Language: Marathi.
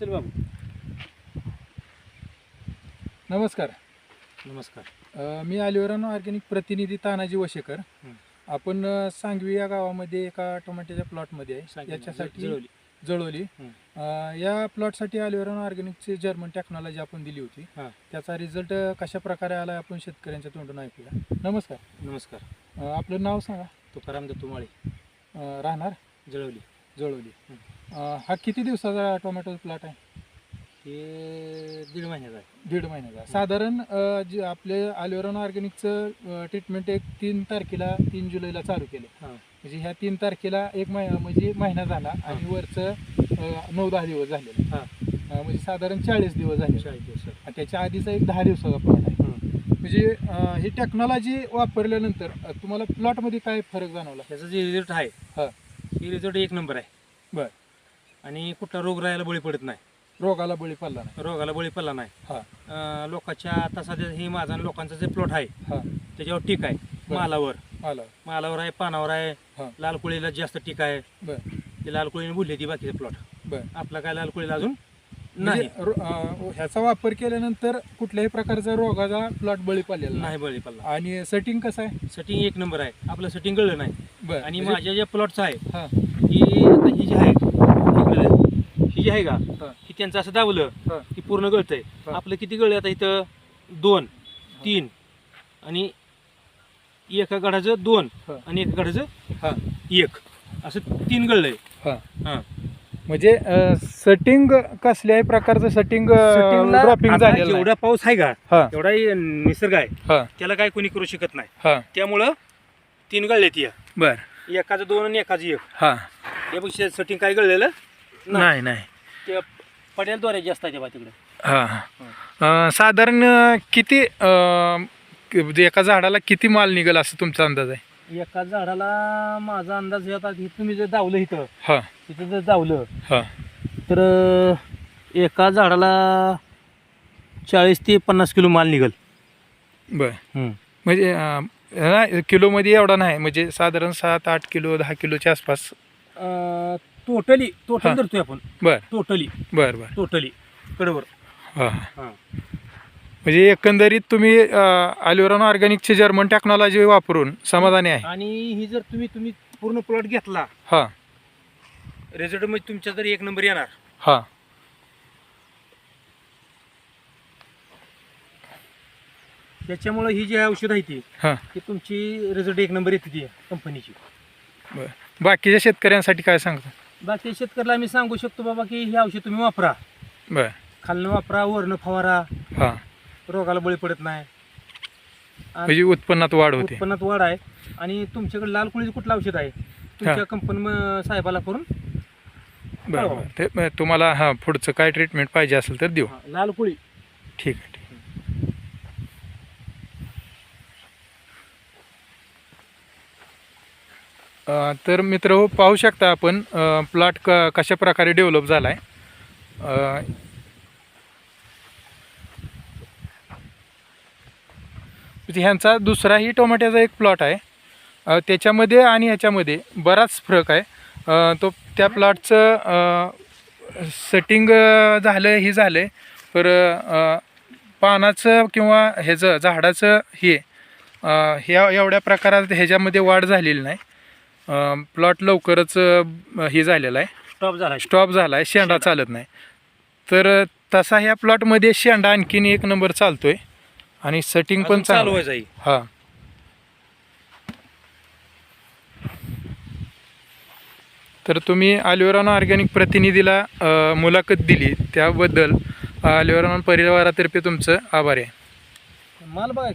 चल बाबू नमस्कार. नमस्कार. अ, मी अलिवरान ऑर्गॅनिक प्रतिनिधी तानाजी वशेकर. हं. आपण अ, सांगवी या गावामध्ये एका टोमॅटोच्या प्लॉटमध्ये आहे. सांगितलं. याच्यासाठी जळवली. जळवली हं. अ, या प्लॉटसाठी अलिवरान ऑर्गॅनिकची जर्मन टेक्नॉलॉजी आपण दिली होती. हां. त्याचा रिझल्ट कशा प्रकारे आला आपण शेतकऱ्यांच्या तोंडून ऐकूया. नमस्कार. नमस्कार. अ, आपलं नाव सांगा. तुकाराम दत्तुमाळे. अ, राहणार? जळवली जळवली. हं. अ, हा किती दिवसाचा टोमॅटो प्लॉट आहे? हे दीड महिन्याचा आहे. दीड महिन्याचा. साधारण अ, जे आपले अलिवरान ऑर्गॅनिकचं ट्रीटमेंट एक तीन तारखेला तीन जुलैला चालू केलं. हां. म्हणजे ह्या तीन तारखेला एक महिना म्हणजे महिना झाला आणि वरचं अ, नऊ दहा दिवस झालेले हां. अ, म्हणजे साधारण चाळीस दिवस झाले. चाळीस दिवस आणि त्याच्या आधीचा एक दहा दिवसाचा प्लॉट आहे. हं. म्हणजे अ, ही टेक्नॉलॉजी वापरल्यानंतर अ, तुम्हाला प्लॉटमध्ये काय फरक जाणवला? त्याचा जे रिझल्ट आहे हां. ही रिझल्ट एक नंबर आहे. बर. आणि कुठला रोग राहायला बळी पडत नाही. रोगाला बळी पडला नाही. रोगाला बळी पडला नाही. हा. अं, लोकांच्या आता सध्या हे माझा आणि लोकांचा जे प्लॉट आहे हा. त्याच्यावर टीक आहे. बरं. मालावर. आला मालावर आहे पानावर आहे. लाल कोळीला जास्त टीक आहे. बर. ते लाल कोळीने बोलली ती बाकीचे प्लॉट बर. आपला काय लाल कोळीला अजून नाही. म्हणजे रो- अ, ह्याचा वापर केल्यानंतर कुठल्याही प्रकारचा रोगाचा प्लॉट बळी पडलेला नाही. नाही बळी पडला. आणि सेटिंग कसं आहे? सेटिंग एक नंबर आहे. आपलं सेटिंग कळलं नाही. बर. आणि म्हणजे- माझ्या ज्या प्लॉटचं आहे हा. ही आता ही जी आहे इकडं, ही जी आहे का हा. ही त्यांचं असं दावलं हा. की पूर्ण गळतंय. हा. आपलं किती गळलं आता इथं? दोन तीन. आणि एका गडाचं दोन हा. आणि एका गडाचं हा. एक. असं तीन गळलंय. हा. हा. म्हणजे सेटिंग कसल्याही प्रकारचं सेटिंग ड्रॉपिंग आता झालेलं जेवढा पाऊस आहे का हा. एवढा निसर्ग आहे हा. त्याला काय कोणी करू शकत नाही. हा. त्यामुळं तीन गळले ती बर. एकाचं दोन आणि एकाचं एक. हा. यापेक्षा सेटिंग काय गळलेलं नाही. नाही ते जास्त आहे तेव्हा तिकडे हा. अं, साधारण किती अं, क- म्हणजे एका झाडाला किती माल निघेल असं तुमचा अंदाज आहे? एका झाडाला माझा अंदाज हे आता हे तुम्ही जर दावलं इथं हा. तिथं जर दावलं हा. तर एका झाडाला चाळीस ते पन्नास किलो माल निघल. बर. म्हणजे अं, नाही, किलोमध्ये एवढा नाही म्हणजे साधारण सात आठ किलो दहा किलोच्या आसपास. टोटली हा. टोटल धरतोय आपण. बर. टोटली बर बर. टोटली कडवर. हा. हां. म्हणजे एकंदरीत तुम्ही अलिवरॉन ऑर्गॅनिकची जर्मन टेक्नॉलॉजी वापरून समाधानी आहे. आणि ही जर तुम्ही तुम्ही पूर्ण प्लॉट घेतला हा. रिझल्टमध्ये तुमच्या जर एक नंबर येणार. हा. त्याच्यामुळे ही जी औषध आहे ती हा. ती तुमची रिझल्ट एक नंबर येते ती कंपनीची बर. बाकीच्या शेतकऱ्यांसाठी काय सांगता? बाकी शेतकऱ्याला आम्ही सांगू शकतो बाबा की हे औषध तुम्ही वापरा. बर. खालनं वापरा वरनं फवारा. हा. रोगाला बळी पडत नाही. आणि म्हणजे उत्पन्नात वाढ होते. उत्पन्नात वाढ आहे. आणि तुमच्याकडे लाल कुळीचं कुठलं औषध आहे? तुमच्या कंपनी साहेबाला करून बरं बरं. ते तुम्हाला हा पुढचं काय ट्रीटमेंट पाहिजे असेल तर देऊ. हा, लाल कुळी. ठीक आहे ठीक. अ, तर मित्र हो पाहू शकता आपण प्लॉट क कशा प्रकारे डेव्हलप झाला आहे ह्यांचा दुसराही टोमॅटोचा एक प्लॉट आहे. त्याच्यामध्ये आणि ह्याच्यामध्ये बराच फरक आहे. तो त्या प्लॉटचं सेटिंग झालं हे झालं आहे पर अ, पानाचं किंवा ह्याचं झाडाचं हे ह्या एवढ्या प्रकारात ह्याच्यामध्ये वाढ झालेली नाही. प्लॉट लवकरच हे झालेला आहे. स्टॉप झाला स्टॉप झाला आहे शेंडा. चालत नाही. तर तसा ह्या प्लॉटमध्ये शेंडा आणखीन एक नंबर चालतोय. आणि सेटिंग पण चालू आहे आहे. हां. तर तुम्ही अलिवरॉन ऑर्गॅनिक प्रतिनिधीला मुलाखत दिली. त्याबद्दल अलिवरॉन परिवारातर्फे तुमचं आभार आहे. माल बघा.